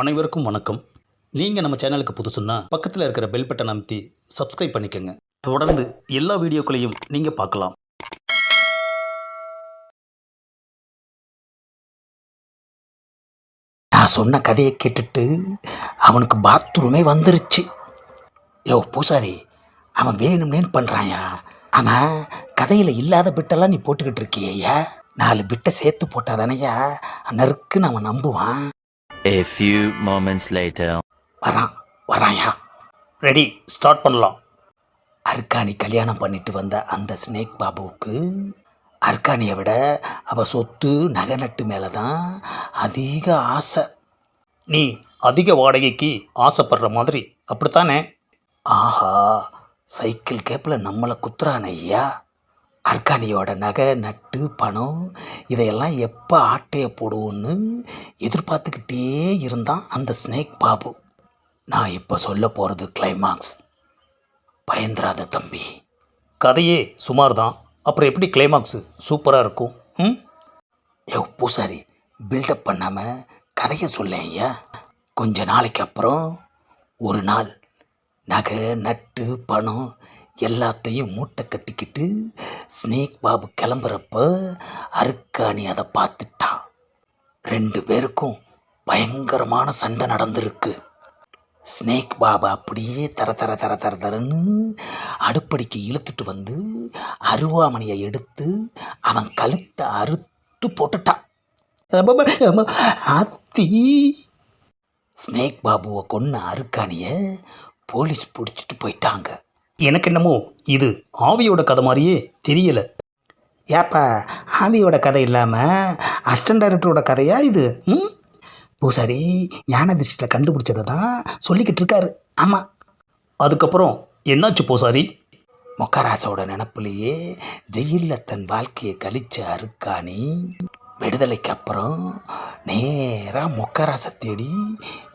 அனைவருக்கும் வணக்கம். நீங்கள் நம்ம சேனலுக்கு புதுசுன்னா பக்கத்தில் இருக்கிற பெல் பட்டன் அமைத்தி சப்ஸ்கிரைப் பண்ணிக்கோங்க. தொடர்ந்து எல்லா வீடியோக்களையும் நீங்கள் பார்க்கலாம். நான் சொன்ன கதையை கேட்டுட்டு அவனுக்கு பாத்ரூமே வந்துருச்சு. யோ பூசாரி அவன் வேணும்னேன்னு பண்ணுறாயா அவன் கதையில் இல்லாத பிட்டெல்லாம் நீ போட்டுக்கிட்டு இருக்கியா நாலு பிட்டை சேர்த்து போட்டாதானையா நறுக்குன்னு அவன் நம்புவான். A few moments later. வரான் வராயா? ரெடி ஸ்டார்ட் பண்ணலாம். அர்க்காணி கல்யாணம் பண்ணிட்டு வந்த அந்த ஸ்னேக் பாபுவுக்கு அர்க்காணியை விட அவ சொத்து நகை நட்டு மேலே தான் அதிக ஆசை. நீ அதிக வாடகைக்கு ஆசைப்படுற மாதிரி அப்படித்தானே? ஆஹா சைக்கிள் கேப்பில் நம்மளை குத்துறான் ஐயா. அர்கானியோட நகை நட்டு பணம் இதையெல்லாம் எப்போ ஆட்டையை போடுவோன்னு எதிர்பார்த்துக்கிட்டே இருந்தான் அந்த ஸ்னேக் பாபு. நான் இப்போ சொல்ல போகிறது கிளைமாக்ஸ் பயந்துராத தம்பி. கதையே சுமார் தான் அப்புறம் எப்படி கிளைமாக்ஸு சூப்பராக இருக்கும். ம்? யோ பூசாரி பில்டப் பண்ணாமல் கதையை சொல்ல ஐயா. கொஞ்ச நாளைக்கு அப்புறம் ஒரு நாள். நகை நட்டு பணம் எல்லாத்தையும் மூட்டை கட்டிக்கிட்டு ஸ்னேக் பாபு கிளம்புறப்ப அருக்காணி அதை பார்த்துட்டான். ரெண்டு பேருக்கும் பயங்கரமான சண்டை நடந்திருக்கு. ஸ்னேக் பாபா அப்படியே தர தர தர தர தரன்னு அடுப்படிக்கு இழுத்துட்டு வந்து அருவாமணியை எடுத்து அவன் கழுத்தை அறுத்து போட்டுட்டான். ஆத்தி. ஸ்னேக் பாபுவை கொன்ன அருக்காணியை போலீஸ் பிடிச்சிட்டு போயிட்டாங்க. எனக்கு என்னமோ இது ஆவியோட கதை மாதிரியே தெரியல. ஏப்பா ஆவியோட கதை இல்லாமல் அஸ்டன் டைரக்டரோட கதையா இது? ம்? பூசாரி ஞான திருஷ்டியில் கண்டுபிடிச்சதை தான் சொல்லிக்கிட்டு இருக்காரு. ஆமாம் அதுக்கப்புறம் என்னாச்சு பூசாரி? மொக்கராசோட நினப்புலையே ஜெயிலில் தன் வாழ்க்கையை கழிச்ச அருக்காணி விடுதலைக்கு அப்புறம் நேராக மொக்கராசை தேடி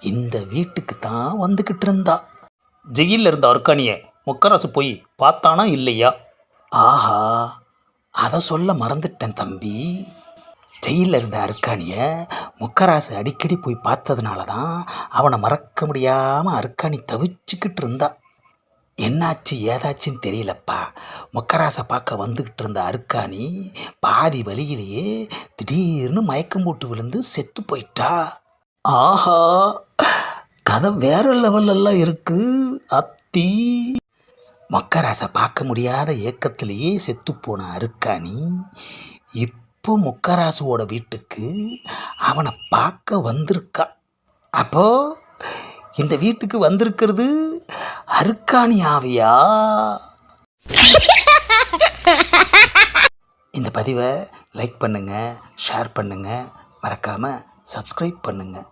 இந்த வீட்டுக்கு தான் வந்துக்கிட்டு இருந்தா. ஜெயிலில் இருந்த அருக்காணியை முக்கராசு போய் பார்த்தானா இல்லையா? ஆஹா அதை சொல்ல மறந்துட்டேன் தம்பி. ஜெயிலில் இருந்த அருக்காணியை முக்கராசு அடிக்கடி போய் பார்த்ததுனால தான் அவனை மறக்க முடியாமல் அருக்காணி தவிச்சுக்கிட்டு இருந்தா. என்னாச்சு ஏதாச்சுன்னு தெரியலப்பா. முக்கராசை பார்க்க வந்துக்கிட்டு இருந்த அருக்காணி பாதி வழியிலேயே திடீர்னு மயக்கம் போட்டு விழுந்து செத்து போயிட்டா. ஆஹா கதை வேற லெவல்லலாம் இருக்கு அத்தி. மொக்கராசை பார்க்க முடியாத ஏக்கத்திலேயே செத்துப்போன அருக்காணி. இப்போ முக்கராசுவோட வீட்டுக்கு அவனை பார்க்க வந்திருக்கா. அப்போ இந்த வீட்டுக்கு வந்திருக்கிறது அருக்காணி ஆவியா? இந்த பதிவை லைக் பண்ணுங்கள் ஷேர் பண்ணுங்கள் மறக்காமல் சப்ஸ்கிரைப் பண்ணுங்கள்